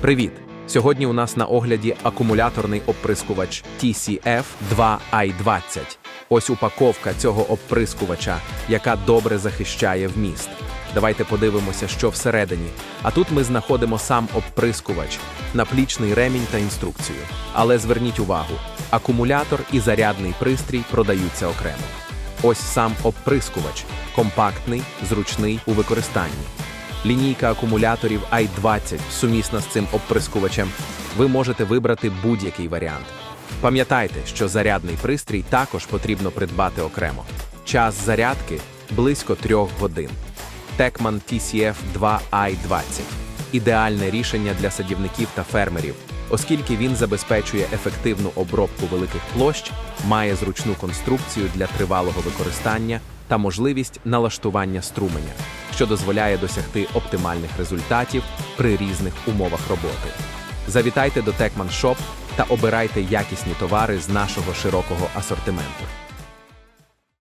Привіт! Сьогодні у нас на огляді акумуляторний оприскувач TCF2i20. Ось упаковка цього оприскувача, яка добре захищає вміст. Давайте подивимося, що всередині. А тут ми знаходимо сам оприскувач, наплічний ремінь та інструкцію. Але зверніть увагу: акумулятор і зарядний пристрій продаються окремо. Ось сам оприскувач, компактний, зручний у використанні. Лінійка акумуляторів i20 сумісна з цим оприскувачем. Ви можете вибрати будь-який варіант. Пам'ятайте, що зарядний пристрій також потрібно придбати окремо. Час зарядки близько 3 годин. Tekman TCF 2i20 ідеальне рішення для садівників та фермерів, оскільки він забезпечує ефективну обробку великих площ, має зручну конструкцію для тривалого використання та можливість налаштування струменя, що дозволяє досягти оптимальних результатів при різних умовах роботи. Завітайте до Techman Shop та обирайте якісні товари з нашого широкого асортименту.